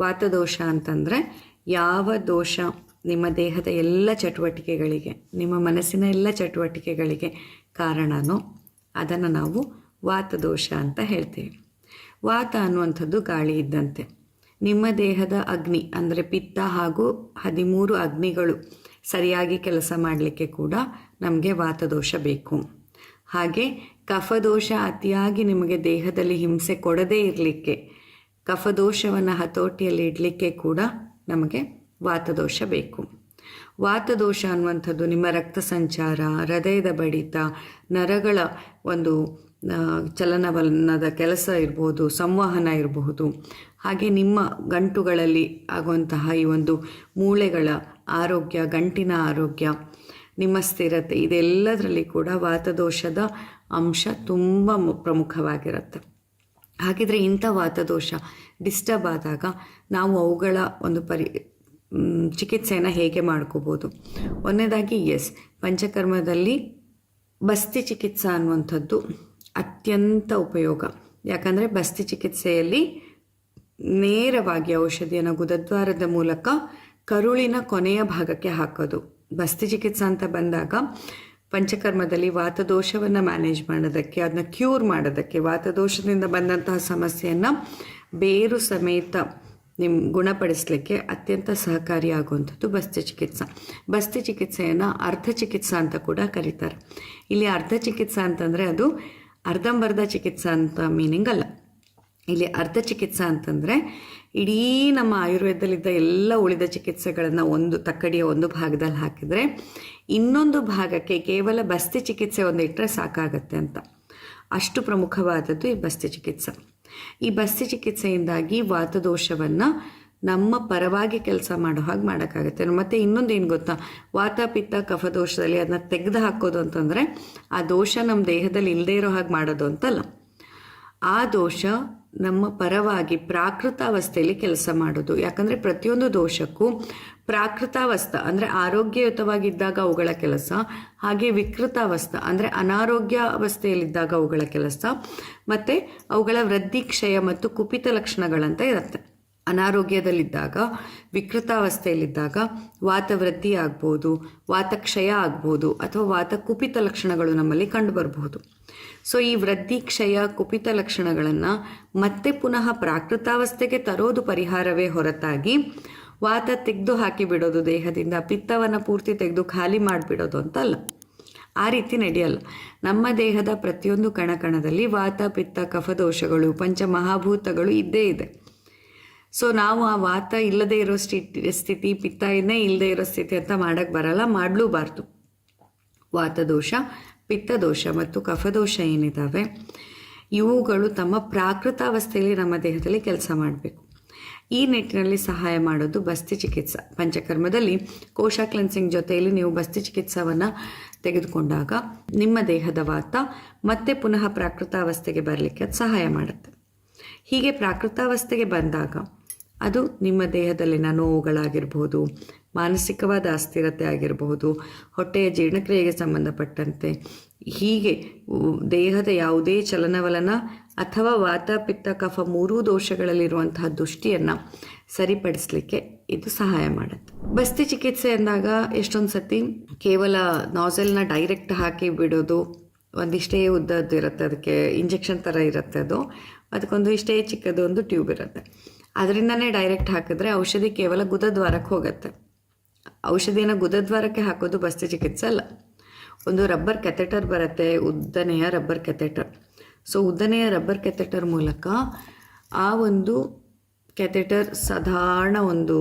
ವಾತದೋಷ ಅಂತಂದರೆ ಯಾವ ದೋಷ ನಿಮ್ಮ ದೇಹದ ಎಲ್ಲ ಚಟುವಟಿಕೆಗಳಿಗೆ, ನಿಮ್ಮ ಮನಸ್ಸಿನ ಎಲ್ಲ ಚಟುವಟಿಕೆಗಳಿಗೆ ಕಾರಣನೋ ಅದನ್ನು ನಾವು ವಾತದೋಷ ಅಂತ ಹೇಳ್ತೀವಿ. ವಾತ ಅನ್ನುವಂಥದ್ದು ಗಾಳಿ ಇದ್ದಂತೆ. ನಿಮ್ಮ ದೇಹದ ಅಗ್ನಿ ಅಂದರೆ ಪಿತ್ತ ಹಾಗೂ ಹದಿಮೂರು ಅಗ್ನಿಗಳು ಸರಿಯಾಗಿ ಕೆಲಸ ಮಾಡಲಿಕ್ಕೆ ಕೂಡ ನಮಗೆ ವಾತದೋಷ ಬೇಕು. ಹಾಗೆ ಕಫದೋಷ ಅತಿಯಾಗಿ ನಿಮಗೆ ದೇಹದಲ್ಲಿ ಹಿಂಸೆ ಕೊಡದೇ ಇರಲಿಕ್ಕೆ ಕಫದೋಷವನ್ನು ಹತೋಟಿಯಲ್ಲಿ ಇಡಲಿಕ್ಕೆ ಕೂಡ ನಮಗೆ ವಾತದೋಷ ಬೇಕು. ವಾತದೋಷ ಅನ್ನುವಂಥದ್ದು ನಿಮ್ಮ ರಕ್ತ ಸಂಚಾರ, ಹೃದಯದ ಬಡಿತ, ನರಗಳ ಒಂದು ಚಲನವಲನದ ಕೆಲಸ ಇರ್ಬೋದು, ಸಂವಹನ ಇರಬಹುದು. ಹಾಗೆ ನಿಮ್ಮ ಗಂಟುಗಳಲ್ಲಿ ಆಗುವಂತಹ ಈ ಒಂದು ಮೂಳೆಗಳ ಆರೋಗ್ಯ, ಗಂಟಿನ ಆರೋಗ್ಯ, ನಿಮ್ಮ ಸ್ಥಿರತೆ, ಇದೆಲ್ಲದರಲ್ಲಿ ಕೂಡ ವಾತದೋಷದ ಅಂಶ ತುಂಬ ಪ್ರಮುಖವಾಗಿರುತ್ತೆ. ಹಾಗಿದ್ರೆ ಇಂಥ ವಾತದೋಷ ಡಿಸ್ಟರ್ಬ್ ಆದಾಗ ನಾವು ಅವುಗಳ ಒಂದು ಪರಿ ಚಿಕಿತ್ಸೆಯನ್ನು ಹೇಗೆ ಮಾಡ್ಕೋಬೋದು? ಒಂದನೇದಾಗಿ ಎಸ್ ಪಂಚಕರ್ಮದಲ್ಲಿ ಬಸ್ತಿ ಚಿಕಿತ್ಸೆ ಅನ್ನುವಂಥದ್ದು ಅತ್ಯಂತ ಉಪಯೋಗ. ಯಾಕಂದರೆ ಬಸ್ತಿ ಚಿಕಿತ್ಸೆಯಲ್ಲಿ ನೇರವಾಗಿ ಔಷಧಿಯನ್ನು ಗುದದ್ವಾರದ ಮೂಲಕ ಕರುಳಿನ ಕೊನೆಯ ಭಾಗಕ್ಕೆ ಹಾಕೋದು. ಬಸ್ತಿ ಚಿಕಿತ್ಸಾ ಅಂತ ಬಂದಾಗ ಪಂಚಕರ್ಮದಲ್ಲಿ ವಾತದೋಷವನ್ನು ಮ್ಯಾನೇಜ್ ಮಾಡೋದಕ್ಕೆ ಅದನ್ನ ಕ್ಯೂರ್ ಮಾಡೋದಕ್ಕೆ, ವಾತದೋಷದಿಂದ ಬಂದಂತಹ ಸಮಸ್ಯೆಯನ್ನು ಬೇರು ಸಮೇತ ನಿಮ್ಮ ಗುಣಪಡಿಸಲಿಕ್ಕೆ ಅತ್ಯಂತ ಸಹಕಾರಿಯಾಗುವಂಥದ್ದು ಬಸ್ತಿ ಚಿಕಿತ್ಸಾ. ಬಸ್ತಿ ಚಿಕಿತ್ಸೆಯನ್ನು ಅರ್ಧ ಚಿಕಿತ್ಸಾ ಅಂತ ಕೂಡ ಕರೀತಾರೆ. ಇಲ್ಲಿ ಅರ್ಧ ಚಿಕಿತ್ಸಾ ಅಂತಂದರೆ ಅದು ಅರ್ಧಂಬರ್ಧ ಚಿಕಿತ್ಸಾ ಅಂತ ಮೀನಿಂಗ್ ಅಲ್ಲ. ಇಲ್ಲಿ ಅರ್ಧ ಚಿಕಿತ್ಸಾ ಅಂತಂದರೆ ಇಡೀ ನಮ್ಮ ಆಯುರ್ವೇದದಲ್ಲಿದ್ದ ಎಲ್ಲ ಉಳಿದ ಚಿಕಿತ್ಸೆಗಳನ್ನು ಒಂದು ತಕ್ಕಡಿಯ ಒಂದು ಭಾಗದಲ್ಲಿ ಹಾಕಿದರೆ ಇನ್ನೊಂದು ಭಾಗಕ್ಕೆ ಕೇವಲ ಬಸ್ತಿ ಚಿಕಿತ್ಸೆ ಒಂದು ಇಟ್ಟರೆ ಸಾಕಾಗತ್ತೆ ಅಂತ. ಅಷ್ಟು ಪ್ರಮುಖವಾದದ್ದು ಈ ಬಸ್ತಿ ಚಿಕಿತ್ಸೆ. ಈ ಬಸ್ತಿ ಚಿಕಿತ್ಸೆಯಿಂದಾಗಿ ವಾತದೋಷವನ್ನು ನಮ್ಮ ಪರವಾಗಿ ಕೆಲಸ ಮಾಡೋ ಹಾಗೆ ಮಾಡೋಕ್ಕಾಗುತ್ತೆ. ಮತ್ತು ಇನ್ನೊಂದು ಏನು ಗೊತ್ತಾ? ವಾತ, ಪಿತ್ತ, ಕಫ ದೋಷದಲ್ಲಿ ಅದನ್ನ ತೆಗೆದು ಹಾಕೋದು ಅಂತಂದರೆ ಆ ದೋಷ ನಮ್ಮ ದೇಹದಲ್ಲಿ ಇಲ್ಲದೇ ಇರೋ ಹಾಗೆ ಮಾಡೋದು ಅಂತಲ್ಲ. ಆ ದೋಷ ನಮ್ಮ ಪರವಾಗಿ ಪ್ರಾಕೃತಾವಸ್ಥೆಯಲ್ಲಿ ಕೆಲಸ ಮಾಡೋದು. ಯಾಕಂದರೆ ಪ್ರತಿಯೊಂದು ದೋಷಕ್ಕೂ ಪ್ರಾಕೃತಾವಸ್ಥ, ಅಂದರೆ ಆರೋಗ್ಯಯುತವಾಗಿದ್ದಾಗ ಅವುಗಳ ಕೆಲಸ, ಹಾಗೆ ವಿಕೃತಾವಸ್ಥ, ಅಂದರೆ ಅನಾರೋಗ್ಯ ಅವಸ್ಥೆಯಲ್ಲಿದ್ದಾಗ ಅವುಗಳ ಕೆಲಸ, ಮತ್ತು ಅವುಗಳ ವೃದ್ಧಿ ಕ್ಷಯ ಮತ್ತು ಕುಪಿತ ಲಕ್ಷಣಗಳಂತ ಇರುತ್ತೆ. ಅನಾರೋಗ್ಯದಲ್ಲಿದ್ದಾಗ, ವಿಕೃತಾವಸ್ಥೆಯಲ್ಲಿದ್ದಾಗ ವಾತವೃದ್ಧಿ ಆಗ್ಬೋದು, ವಾತಕ್ಷಯ ಆಗ್ಬೋದು ಅಥವಾ ವಾತ ಕುಪಿತ ಲಕ್ಷಣಗಳು ನಮ್ಮಲ್ಲಿ ಕಂಡುಬರಬಹುದು. ಸೊ ಈ ವೃದ್ಧಿ ಕ್ಷಯ, ಕುಪಿತ ಲಕ್ಷಣಗಳನ್ನು ಮತ್ತೆ ಪುನಃ ಪ್ರಾಕೃತಾವಸ್ಥೆಗೆ ತರೋದು ಪರಿಹಾರವೇ ಹೊರತಾಗಿ ವಾತ ತೆಗೆದು ಹಾಕಿ ಬಿಡೋದು, ದೇಹದಿಂದ ಪಿತ್ತವನ್ನು ಪೂರ್ತಿ ತೆಗೆದು ಖಾಲಿ ಮಾಡಿಬಿಡೋದು ಅಂತಲ್ಲ. ಆ ರೀತಿ ನಡೆಯಲ್ಲ. ನಮ್ಮ ದೇಹದ ಪ್ರತಿಯೊಂದು ಕಣಕಣದಲ್ಲಿ ವಾತ, ಪಿತ್ತ, ಕಫದೋಷಗಳು, ಪಂಚಮಹಾಭೂತಗಳು ಇದ್ದೇ ಇದೆ. ಸೊ ನಾವು ಆ ವಾತ ಇಲ್ಲದೆ ಇರೋ ಸ್ಥಿತಿ ಸ್ಥಿತಿ ಪಿತ್ತನೇ ಇಲ್ಲದೆ ಇರೋ ಸ್ಥಿತಿ ಅಂತ ಮಾಡೋಕ್ಕೆ ಬರಲ್ಲ. ಮಾಡಲೂಬಾರ್ದು ವಾತದೋಷ ಪಿತ್ತದೋಷ ಮತ್ತು ಕಫದೋಷ ಏನಿದ್ದಾವೆ ಇವುಗಳು ತಮ್ಮ ಪ್ರಾಕೃತಾವಸ್ಥೆಯಲ್ಲಿ ನಮ್ಮ ದೇಹದಲ್ಲಿ ಕೆಲಸ ಮಾಡಬೇಕು. ಈ ನಿಟ್ಟಿನಲ್ಲಿ ಸಹಾಯ ಮಾಡೋದು ಬಸ್ತಿ ಚಿಕಿತ್ಸಾ. ಪಂಚಕರ್ಮದಲ್ಲಿ ಕೋಶ ಕ್ಲೆನ್ಸಿಂಗ್ ಜೊತೆಯಲ್ಲಿ ನೀವು ಬಸ್ತಿ ಚಿಕಿತ್ಸಾವನ್ನು ತೆಗೆದುಕೊಂಡಾಗ ನಿಮ್ಮ ದೇಹದ ವಾತ ಮತ್ತೆ ಪುನಃ ಪ್ರಾಕೃತಾವಸ್ಥೆಗೆ ಬರಲಿಕ್ಕೆ ಸಹಾಯ ಮಾಡುತ್ತೆ. ಹೀಗೆ ಪ್ರಾಕೃತಾವಸ್ಥೆಗೆ ಬಂದಾಗ ಅದು ನಿಮ್ಮ ದೇಹದಲ್ಲಿನ ನೋವುಗಳಾಗಿರ್ಬೋದು, ಮಾನಸಿಕವಾದ ಅಸ್ಥಿರತೆ ಆಗಿರಬಹುದು ಹೊಟ್ಟೆಯ ಜೀರ್ಣಕ್ರಿಯೆಗೆ ಸಂಬಂಧಪಟ್ಟಂತೆ. ಹೀಗೆ ದೇಹದ ಯಾವುದೇ ಚಲನವಲನ ಅಥವಾ ವಾತ ಪಿತ್ತ ಕಫ ಮೂರೂ ದೋಷಗಳಲ್ಲಿರುವಂತಹ ದೃಷ್ಟಿಯನ್ನು ಸರಿಪಡಿಸಲಿಕ್ಕೆ ಇದು ಸಹಾಯ ಮಾಡುತ್ತೆ. ಬಸ್ತಿ ಚಿಕಿತ್ಸೆ ಅಂದಾಗ ಎಷ್ಟೊಂದು ಸತಿ ಕೇವಲ ನಾಸಲ್ನ ಡೈರೆಕ್ಟ್ ಹಾಕಿ ಬಿಡೋದು, ಒಂದಿಷ್ಟೇ ಉದ್ದದ್ದು ಇರುತ್ತೆ, ಅದಕ್ಕೆ ಇಂಜೆಕ್ಷನ್ ಥರ ಇರುತ್ತೆ ಅದು. ಅದಕ್ಕೊಂದು ಇಷ್ಟೇ ಚಿಕ್ಕದು ಒಂದು ಟ್ಯೂಬ್ ಇರುತ್ತೆ. ಅದರಿಂದನೇ ಡೈರೆಕ್ಟ್ ಹಾಕಿದ್ರೆ ಔಷಧಿ ಕೇವಲ ಗುದದ್ವಾರಕ್ಕೆ ಹೋಗುತ್ತೆ. ಔಷಧಿಯನ್ನು ಗುದದ್ವಾರಕ್ಕೆ ಹಾಕೋದು ಬಸ್ತಿ ಚಿಕಿತ್ಸೆ ಅಲ್ಲ. ಒಂದು ರಬ್ಬರ್ ಕೆಥೆಟರ್ ಬರುತ್ತೆ, ಉದ್ದನೆಯ ರಬ್ಬರ್ ಕೆಥೆಟರ್ ಸೊ ಉದ್ದನೆಯ ರಬ್ಬರ್ ಕೆಥೆಟರ್ ಮೂಲಕ ಆ ಒಂದು ಕೆಥೆಟರ್ ಸಾಧಾರಣ ಒಂದು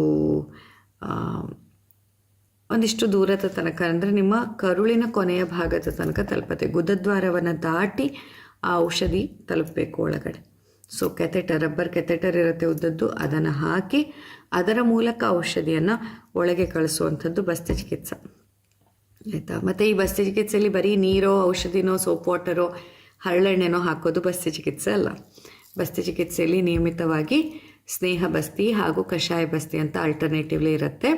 ಒಂದಿಷ್ಟು ದೂರದ ತನಕ, ಅಂದರೆ ನಿಮ್ಮ ಕರುಳಿನ ಕೊನೆಯ ಭಾಗದ ತನಕ ತಲುಪತ್ತೆ. ಗುದದ್ವಾರವನ್ನು ದಾಟಿ ಆ ಔಷಧಿ ತಲುಪಬೇಕು ಒಳಗಡೆ. ಸೊ ಕೆಥೆಟರ್ ರಬ್ಬರ್ ಕೆಥೆಟರ್ ಇರುತ್ತೆ ಉದ್ದದ್ದು. ಅದನ್ನು ಹಾಕಿ ಅದರ ಮೂಲಕ ಔಷಧಿಯನ್ನು ಒಳಗೆ ಕಳಿಸುವಂಥದ್ದು ಬಸ್ತಿ ಚಿಕಿತ್ಸೆ. ಆಯಿತಾ? ಮತ್ತು ಈ ಬಸ್ತಿ ಚಿಕಿತ್ಸೆಯಲ್ಲಿ ಬರೀ ನೀರೋ, ಔಷಧಿನೋ, ಸೋಪ್ ವಾಟರೋ, ಹರಳೆಣ್ಣೆನೋ ಹಾಕೋದು ಬಸ್ತಿ ಚಿಕಿತ್ಸೆ ಅಲ್ಲ. ಬಸ್ತಿ ಚಿಕಿತ್ಸೆಯಲ್ಲಿ ನಿಯಮಿತವಾಗಿ ಸ್ನೇಹ ಬಸ್ತಿ ಹಾಗೂ ಕಷಾಯ ಬಸ್ತಿ ಅಂತ ಆಲ್ಟರ್ನೇಟಿವ್ಲಿ ಇರುತ್ತೆ.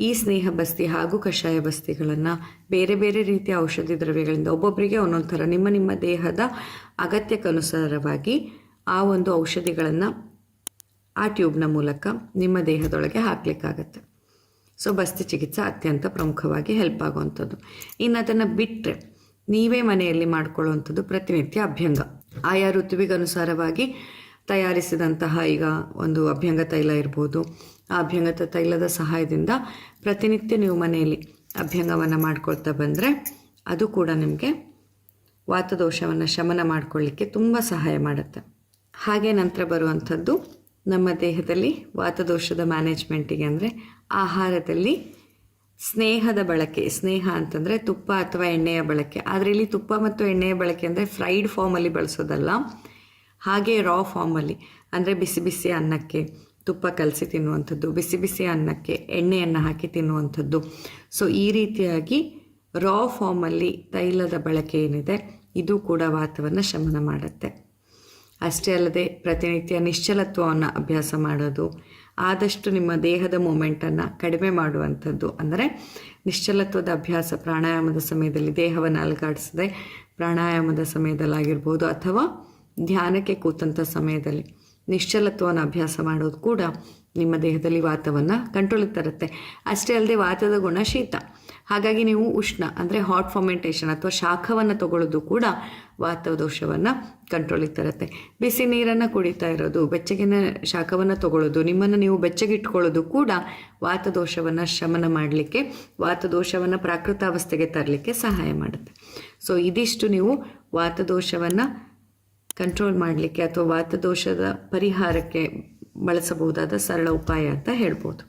ಈ ಸ್ನೇಹ ಬಸ್ತಿ ಹಾಗೂ ಕಷಾಯ ಬಸ್ತಿಗಳನ್ನು ಬೇರೆ ಬೇರೆ ರೀತಿಯ ಔಷಧಿ ದ್ರವ್ಯಗಳಿಂದ ಒಬ್ಬೊಬ್ಬರಿಗೆ ಒಂದೊಂದು ಥರ ನಿಮ್ಮ ನಿಮ್ಮ ದೇಹದ ಅಗತ್ಯಕ್ಕನುಸಾರವಾಗಿ ಆ ಒಂದು ಔಷಧಿಗಳನ್ನು ಆ ಟ್ಯೂಬ್ನ ಮೂಲಕ ನಿಮ್ಮ ದೇಹದೊಳಗೆ ಹಾಕಲಿಕ್ಕಾಗತ್ತೆ. ಸೊ ಬಸ್ತಿ ಚಿಕಿತ್ಸೆ ಅತ್ಯಂತ ಪ್ರಮುಖವಾಗಿ ಹೆಲ್ಪ್ ಆಗುವಂಥದ್ದು. ಇನ್ನು ಅದನ್ನು ಬಿಟ್ಟರೆ ನೀವೇ ಮನೆಯಲ್ಲಿ ಮಾಡ್ಕೊಳ್ಳುವಂಥದ್ದು ಪ್ರತಿನಿತ್ಯ ಅಭ್ಯಂಗ. ಆಯಾ ಋತುವಿಗನುಸಾರವಾಗಿ ತಯಾರಿಸಿದಂತಹ ಈಗ ಒಂದು ಅಭ್ಯಂಗ ತೈಲ ಇರ್ಬೋದು. ಆ ಅಭ್ಯಂಗ ತೈಲದ ಸಹಾಯದಿಂದ ಪ್ರತಿನಿತ್ಯ ನೀವು ಮನೆಯಲ್ಲಿ ಅಭ್ಯಂಗವನ್ನು ಮಾಡ್ಕೊಳ್ತಾ ಬಂದರೆ ಅದು ಕೂಡ ನಿಮಗೆ ವಾತದೋಷವನ್ನು ಶಮನ ಮಾಡಿಕೊಳ್ಳಿಕ್ಕೆ ತುಂಬ ಸಹಾಯ ಮಾಡುತ್ತೆ. ಹಾಗೆ ನಂತರ ಬರುವಂಥದ್ದು ನಮ್ಮ ದೇಹದಲ್ಲಿ ವಾತದೋಷದ ಮ್ಯಾನೇಜ್ಮೆಂಟಿಗೆ ಅಂದರೆ ಆಹಾರದಲ್ಲಿ ಸ್ನೇಹದ ಬಳಕೆ, ಸ್ನೇಹ ಅಂತಂದರೆ ತುಪ್ಪ ಅಥವಾ ಎಣ್ಣೆಯ ಬಳಕೆ. ಆದರೆ ಇಲ್ಲಿ ತುಪ್ಪ ಮತ್ತು ಎಣ್ಣೆಯ ಬಳಕೆ ಅಂದರೆ ಫ್ರೈಡ್ ಫಾರ್ಮಲ್ಲಿ ಬಳಸೋದಲ್ಲ. ಹಾಗೆ ರಾ ಫಾರ್ಮಲ್ಲಿ ಅಂದರೆ ಬಿಸಿ ಬಿಸಿ ಅನ್ನಕ್ಕೆ ತುಪ್ಪ ಕಲಸಿ ತಿನ್ನುವಂಥದ್ದು, ಬಿಸಿ ಬಿಸಿ ಅನ್ನಕ್ಕೆ ಎಣ್ಣೆಯನ್ನು ಹಾಕಿ ತಿನ್ನುವಂಥದ್ದು. ಸೊ ಈ ರೀತಿಯಾಗಿ ರಾ ಫಾರ್ಮಲ್ಲಿ ತೈಲದ ಬಳಕೆ ಏನಿದೆ, ಇದು ಕೂಡ ವಾತವನ್ನು ಶಮನ ಮಾಡುತ್ತೆ. ಅಷ್ಟೇ ಅಲ್ಲದೆ ಪ್ರತಿನಿತ್ಯ ನಿಶ್ಚಲತ್ವವನ್ನು ಅಭ್ಯಾಸ ಮಾಡೋದು, ಆದಷ್ಟು ನಿಮ್ಮ ದೇಹದ ಮೂಮೆಂಟನ್ನು ಕಡಿಮೆ ಮಾಡುವಂಥದ್ದು. ಅಂದರೆ ನಿಶ್ಚಲತ್ವದ ಅಭ್ಯಾಸ ಪ್ರಾಣಾಯಾಮದ ಸಮಯದಲ್ಲಿ ದೇಹವನ್ನು ಅಲುಗಾಡಿಸದೆ ಪ್ರಾಣಾಯಾಮದ ಸಮಯದಲ್ಲಾಗಿರ್ಬೋದು ಅಥವಾ ಧ್ಯಾನಕ್ಕೆ ಕೂತಂಥ ಸಮಯದಲ್ಲಿ ನಿಶ್ಚಲತ್ವವನ್ನು ಅಭ್ಯಾಸ ಮಾಡೋದು ಕೂಡ ನಿಮ್ಮ ದೇಹದಲ್ಲಿ ವಾತವನ್ನು ಕಂಟ್ರೋಲಿಗೆ ತರುತ್ತೆ. ಅಷ್ಟೇ ಅಲ್ಲದೆ ವಾತದ ಗುಣ ಶೀತ. ಹಾಗಾಗಿ ನೀವು ಉಷ್ಣ, ಅಂದರೆ ಹಾಟ್ ಫರ್ಮೆಂಟೇಷನ್ ಅಥವಾ ಶಾಖವನ್ನು ತಗೊಳ್ಳೋದು ಕೂಡ ವಾತದೋಷವನ್ನು ಕಂಟ್ರೋಲಿಗೆ ತರುತ್ತೆ. ಬಿಸಿ ನೀರನ್ನು ಕುಡಿತಾ ಇರೋದು, ಬೆಚ್ಚಗಿನ ಶಾಖವನ್ನು ತಗೊಳ್ಳೋದು, ನಿಮ್ಮನ್ನು ನೀವು ಬೆಚ್ಚಗಿಟ್ಕೊಳ್ಳೋದು ಕೂಡ ವಾತದೋಷವನ್ನು ಶಮನ ಮಾಡಲಿಕ್ಕೆ, ವಾತದೋಷವನ್ನು ಪ್ರಾಕೃತಾವಸ್ಥೆಗೆ ತರಲಿಕ್ಕೆ ಸಹಾಯ ಮಾಡುತ್ತೆ. ಸೊ ಇದಿಷ್ಟು ನೀವು ವಾತದೋಷವನ್ನು ಕಂಟ್ರೋಲ್ ಮಾಡಲಿಕ್ಕೆ ಅಥವಾ ವಾತದೋಷದ ಪರಿಹಾರಕ್ಕೆ ಬಳಸಬಹುದಾದ ಸರಳ ಉಪಾಯ ಅಂತ ಹೇಳ್ಬೋದು.